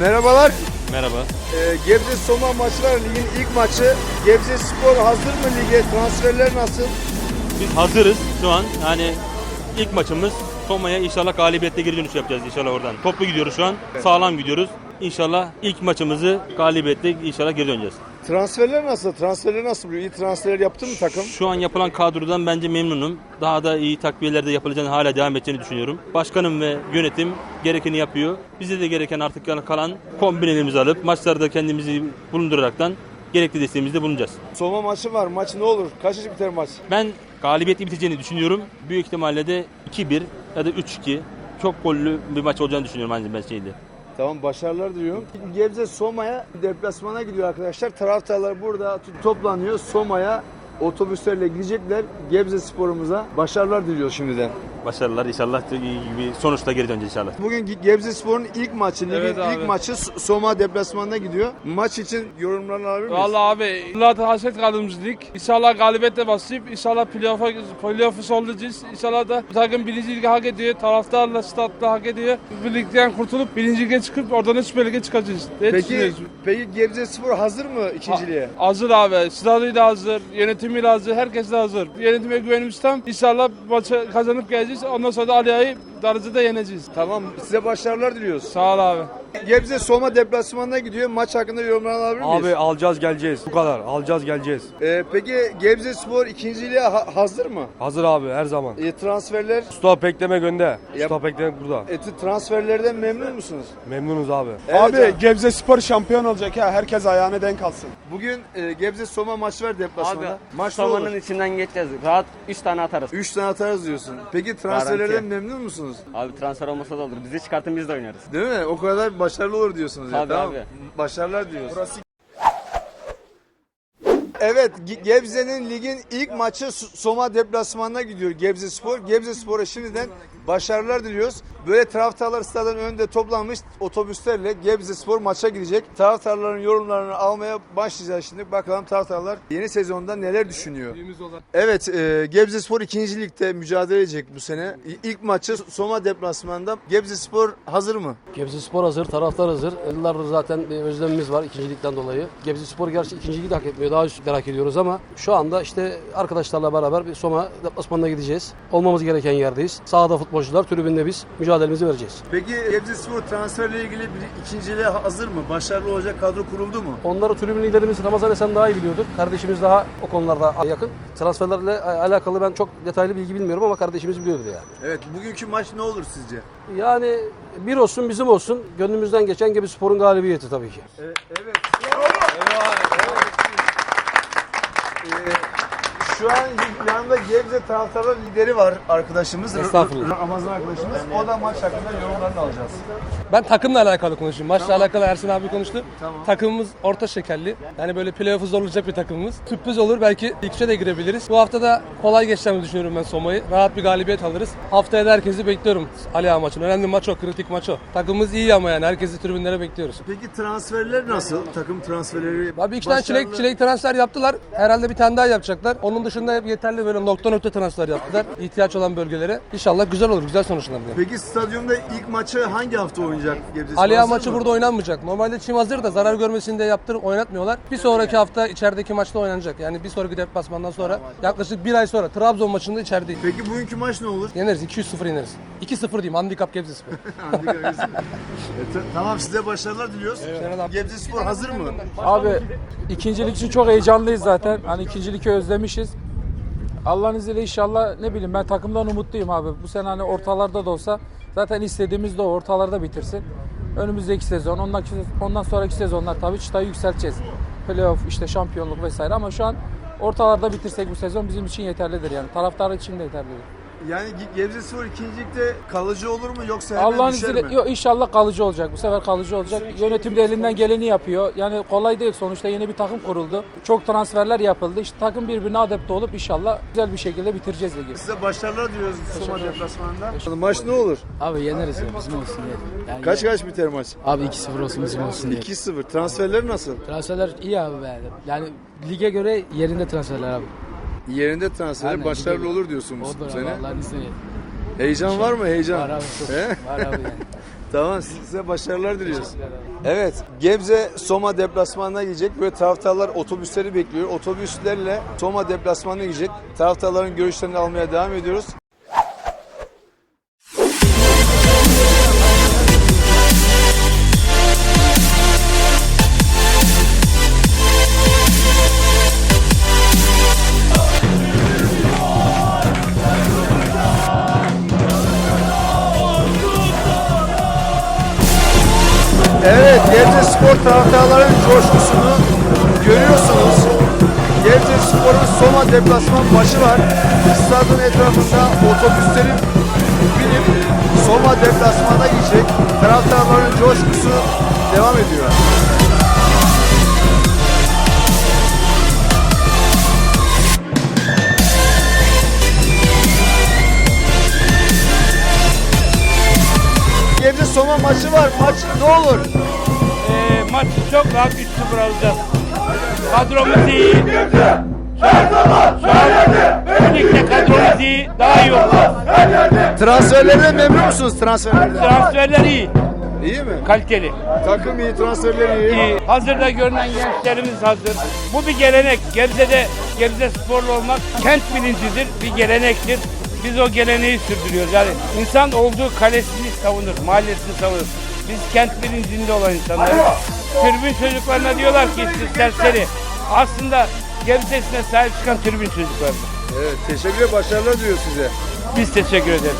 Merhabalar. Merhaba. Ee, Gebze Soma maçı var. Ligin ilk maçı. Gebze Spor hazır mı lige? Transferler nasıl? Biz hazırız şu an. Yani ilk maçımız Soma'ya inşallah galibiyetle geri dönüş yapacağız inşallah oradan. Toplu gidiyoruz şu an. Sağlam gidiyoruz. İnşallah ilk maçımızı galibiyetle inşallah geri döneceğiz. Transferler nasıl? Transferler nasıl? İyi transferler yaptı mı takım? Şu an yapılan kadrodan bence memnunum. Daha da iyi takviyeler de yapılacağını hala devam edeceğini düşünüyorum. Başkanım ve yönetim gerekeni yapıyor. Bize de gereken artık kalan kombinelerimizi alıp maçlarda kendimizi bulunduraraktan gerekli desteğimizde bulunacağız. Soma maçı var. Maç ne olur? Kaç biter maç? Ben galibiyetli biteceğini düşünüyorum. Büyük ihtimalle de 2-1 ya da 3-2 çok gollü bir maç olacağını düşünüyorum bence ben şeyde. Tamam başarılar diliyorum. Gebze Soma'ya deplasmana gidiyor arkadaşlar. Taraftarlar burada to- toplanıyor. Soma'ya otobüslerle gidecekler. Gebze sporumuza başarılar diliyoruz şimdiden. Başarılar inşallah iyi gibi sonuçta geri döneceğiz inşallah. Bugün Ge- Gebze Spor'un ilk maçı, ligin Evet abi. ilk maçı Soma deplasmanına gidiyor. Maç için yorumlarını alabilir miyiz? Vallahi abi yıllardır hasret kaldığımız lig. İnşallah galibiyetle başlayıp inşallah playoff'a playoff'u sollayacağız. İnşallah da bu takım birinci ligi hak ediyor. Taraftarla statla hak ediyor. Bu ligden kurtulup birinci lige çıkıp oradan üç lige çıkacağız. diye Peki, düşünüyoruz. peki Gebze Spor hazır mı ikinciliğe? Hazır abi. Stadıyla hazır. Yönetimiyle hazır. Herkes de hazır. Yönetime güvenimiz tam. İnşallah maçı kazanıp geleceğiz. Ondan sonra da Aliye'yi darıcıda yeneceğiz. Tamam size başarılar diliyoruz. Sağ ol abi. Gebze Soma deplasmanına gidiyor. Maç hakkında yorumlarını alabilir miyiz? Abi alacağız geleceğiz. Bu kadar. Alacağız geleceğiz. Ee, peki Gebze Spor ikinciliğe ha- hazır mı? Hazır abi her zaman. E, transferler, Mustafa Pekleme gönde. Mustafa Pekleme burada. e, transferlerden memnun musunuz? Memnunuz abi. Evet Abi abi. Gebze Spor şampiyon olacak ya. Herkes ayağına denk alsın. Bugün e, Gebze Soma maçı var deplasmanda. Abi Maç ne olur? Soma'nın içinden geçeceğiz. Rahat 3 tane atarız. 3 tane atarız diyorsun. Peki transferlerden Garanti. memnun musunuz? Abi transfer olmasa da olur. Bizi çıkartın biz de oynarız. Değil mi? O kadar başarılı olur diyorsunuz. ya, Tabii tamam. abi. Başarılar diyoruz. Evet, Ge- Gebze'nin ligin ilk maçı Soma deplasmanına gidiyor Gebze Spor. Gebze Spor'a şimdiden başarılar diliyoruz. Böyle taraftarlar stadın önünde toplanmış otobüslerle Gebze Spor maça gidecek. Taraftarların yorumlarını almaya başlayacağız şimdi. Bakalım taraftarlar yeni sezonda neler düşünüyor. Evet, e, Gebze Spor 2. ligde mücadele edecek bu sene. İlk maçı Soma deplasmanında. Gebze Spor hazır mı? Gebze Spor hazır, taraftar hazır. Yıllardır zaten bir özlemimiz var ikincilikten dolayı. Gebze Spor gerçi ikinciliği de hak etmiyor. Daha üst merak ediyoruz ama şu anda işte arkadaşlarla beraber bir Soma deplasmanına gideceğiz. Olmamız gereken yerdeyiz. Sahada futbolcular, tribünde biz mücadelemizi vereceğiz. Peki Gebze Spor transferle ilgili bir ikinciliğe hazır mı? Başarılı olacak kadro kuruldu mu? Onları tribün liderimiz Ramazan Esen daha iyi biliyordur. Kardeşimiz daha o konularda yakın. Transferlerle alakalı ben çok detaylı bilgi bilmiyorum ama kardeşimiz biliyordur yani. Evet, bugünkü maç ne olur sizce? Yani bir olsun bizim olsun. Gönlümüzden geçen Gebze Spor'un galibiyeti tabii ki. evet. Ee, şu an yanında Gebze taraftarlar lideri var arkadaşımız. Estağfurullah. R- Ramazan arkadaşımız. O da maç hakkında yorumlarını alacağız. Ben takımla alakalı konuşayım. Maçla alakalı Ersin abi konuştu. Tamam. Takımımız orta şekerli. Yani böyle playoff'u zorlayacak bir takımımız. Sürpriz olur belki ilk üçe de girebiliriz. Bu hafta da kolay geçeceğimizi düşünüyorum ben Soma'yı. Rahat bir galibiyet alırız. Haftaya da herkesi bekliyorum Ali Ağa maçını. Önemli maç o, kritik maç o. Takımımız iyi ama yani herkesi tribünlere bekliyoruz. Peki transferler nasıl? Takım transferleri Abi iki tane çilek, çilek transfer yaptılar. Herhalde bir tane daha yapacaklar. Onun dışında hep yeterli böyle nokta nokta transfer yaptılar. İhtiyaç olan bölgelere. İnşallah güzel olur, güzel sonuçlanır. Peki stadyumda ilk maçı hangi hafta oynayacak Gebze Spor? Ali Ağa Hazır maçı mı? burada oynanmayacak. Normalde çim hazır da zarar görmesini de yaptırıp oynatmıyorlar. Bir sonraki hafta içerideki maçta oynanacak. Yani bir sonraki deplasmandan sonra yaklaşık bir ay sonra Trabzon maçında içerideyiz. Peki bugünkü maç ne olur? Yeneriz 200-0 yeneriz. 2-0 diyeyim handikap Gebze Spor. E, ta- tamam size başarılar diliyoruz. Gebze Spor hazır mı? Abi ikincilik için çok heyecanlıyız zaten. Hani ikincilik'i özlemişiz. Allah'ın izniyle inşallah ne bileyim ben takımdan umutluyum abi. Bu sene hani ortalarda da olsa zaten istediğimiz de o ortalarda bitirsin. Önümüzdeki sezon, ondan, ondan sonraki sezonlar tabii çıtayı yükselteceğiz. Playoff, işte şampiyonluk vesaire ama şu an ortalarda bitirsek bu sezon bizim için yeterlidir yani. Taraftar için de yeterlidir. Yani Ge- Gebze Spor ikincilikte kalıcı olur mu yoksa hemen Allah'ın düşer izniyle mi? yok, inşallah kalıcı olacak. Bu sefer kalıcı olacak. Yönetim de elinden geleni yapıyor. Yani kolay değil. Sonuçta yeni bir takım kuruldu. Çok transferler yapıldı. İşte takım birbirine adapte olup inşallah güzel bir şekilde bitireceğiz ligi. Size başarılar diliyoruz Soma deplasmanında. Maç ne olur? Abi yeneriz ya bizim olsun diye. Yani Kaç kaç biter maç? Abi 2-0 olsun bizim olsun diye. 2-0. Transferler nasıl? Transferler iyi abi be. Yani lige göre yerinde transferler abi. Yerinde transferler Aynen, başarılı lige- olur diyorsun bu abi sene. Allah'ın izniyle. Heyecan var mı heyecan? Var abi çok. He? Var abi yani. Tamam size başarılar diliyoruz. Evet Gebze Soma deplasmanına gidecek. Böyle taraftarlar otobüsleri bekliyor. Otobüslerle Soma deplasmanına gidecek. Taraftarların görüşlerini almaya devam ediyoruz. Gebze Spor taraftarların coşkusunu görüyorsunuz. Gebze Spor'un Soma deplasman maçı var. Stadın etrafında otobüslerin binip Soma deplasmana gidecek. Taraftarların coşkusu devam ediyor. Gebze Soma maçı var. Maç ne olur? Maçı çok rahat 3-0 alacağız. Kadromuz iyi. Şu an, şu an bu ligde kadromuz iyi. Daha iyi olacağız. Transferlerden memnun musunuz transferlerden? Transferler iyi. İyi mi? Kaliteli. Takım iyi, transferler iyi. iyi. Hazırda görünen gençlerimiz hazır. Bu bir gelenek. Gebze'de Gebze sporlu olmak kent bilincidir, bir gelenektir. Biz o geleneği sürdürüyoruz. Yani insan olduğu kalesini savunur, mahallesini savunur. Biz kent bilincinde olan insanlarız. Tribün çocuklarına diyorlar ki siz serseri. Aslında Gebze'sine sahip çıkan tribün çocukları. Evet, teşekkür ederim. Başarılar diliyor size. Biz teşekkür ederiz.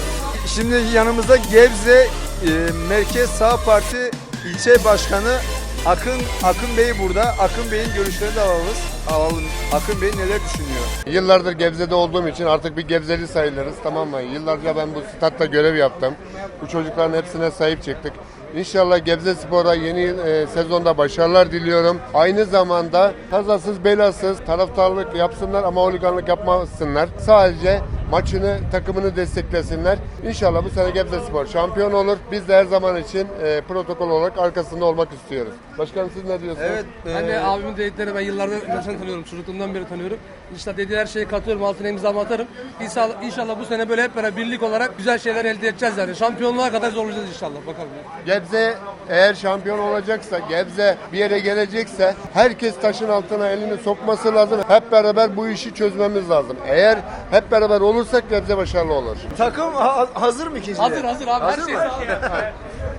Şimdi yanımızda Gebze e, Merkez Sağ Parti ilçe başkanı Akın Akın Bey burada. Akın Bey'in görüşlerini de alalım. Alalım. Akın Bey neler düşünüyor? Yıllardır Gebze'de olduğum için artık bir Gebzeli sayılırız tamam mı? Yıllarca ben bu statta görev yaptım. Bu çocukların hepsine sahip çıktık. İnşallah Gebze Spor'a yeni e, sezonda başarılar diliyorum. Aynı zamanda kazasız belasız taraftarlık yapsınlar ama holiganlık yapmasınlar. Sadece maçını, takımını desteklesinler. İnşallah bu sene Gebze Spor şampiyon olur. Biz de her zaman için e, protokol olarak arkasında olmak istiyoruz. Başkanım siz ne diyorsunuz? Evet. Ben e, de abimin dediklerini ben yıllardan öncesinden tanıyorum. Çocukluğumdan beri tanıyorum. İşte dediği her şeye katılıyorum. Altına imzamı atarım. İnşallah, inşallah bu sene böyle hep beraber birlik olarak güzel şeyler elde edeceğiz yani. Şampiyonluğa kadar zorlayacağız inşallah. Bakalım. Gebze eğer şampiyon olacaksa, Gebze bir yere gelecekse herkes taşın altına elini sokması lazım. Hep beraber bu işi çözmemiz lazım. Eğer hep beraber olursak Gebze başarılı olur. takım ha- hazır mı ikinciye? Hazır hazır abi. her şey.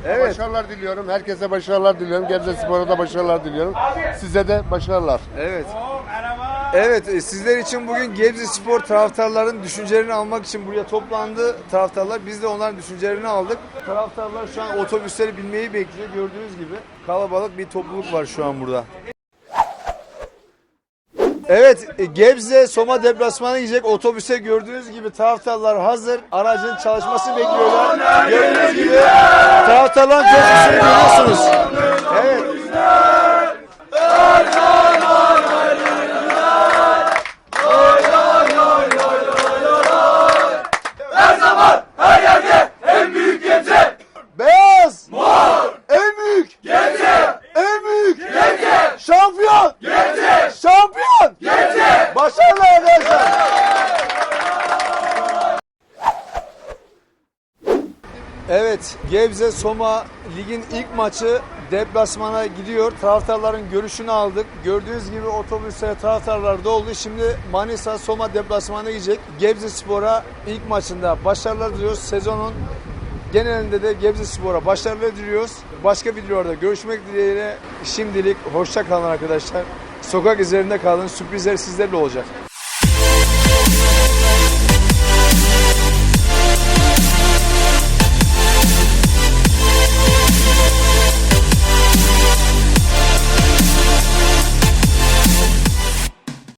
Evet. Başarılar diliyorum. Herkese başarılar diliyorum. Gebze Spor'a da başarılar diliyorum. Size de başarılar. Evet. Evet, e, sizler için bugün Gebze Spor taraftarların düşüncelerini almak için buraya toplandı taraftarlar. Biz de onların düşüncelerini aldık. Taraftarlar şu an otobüsleri binmeyi bekliyor. Gördüğünüz gibi kalabalık bir topluluk var şu an burada. Evet, e, Gebze Soma deplasmana gidecek otobüse gördüğünüz gibi taraftarlar hazır. Aracın çalışmasını bekliyorlar. Gördüğünüz gibi taraftarların coşkusunu görüyorsunuz. Evet. Beyaz. Mor. En büyük. Gebze. En büyük. Gebze. Şampiyon. Gebze. Şampiyon. Gebze. Başarılar arkadaşlar. Evet, Gebze Soma ligin ilk maçı deplasmana gidiyor. Taraftarların görüşünü aldık. Gördüğünüz gibi otobüslere taraftarlar doldu. Şimdi Manisa Soma deplasmana gidecek. Gebze Spor'a ilk maçında başarılar diliyoruz. Sezonun genelinde de Gebze Spor'a başarılar diliyoruz. Başka videolarda görüşmek dileğiyle şimdilik hoşça kalın arkadaşlar. Sokak üzerinde kalın. Sürprizler sizlerle olacak.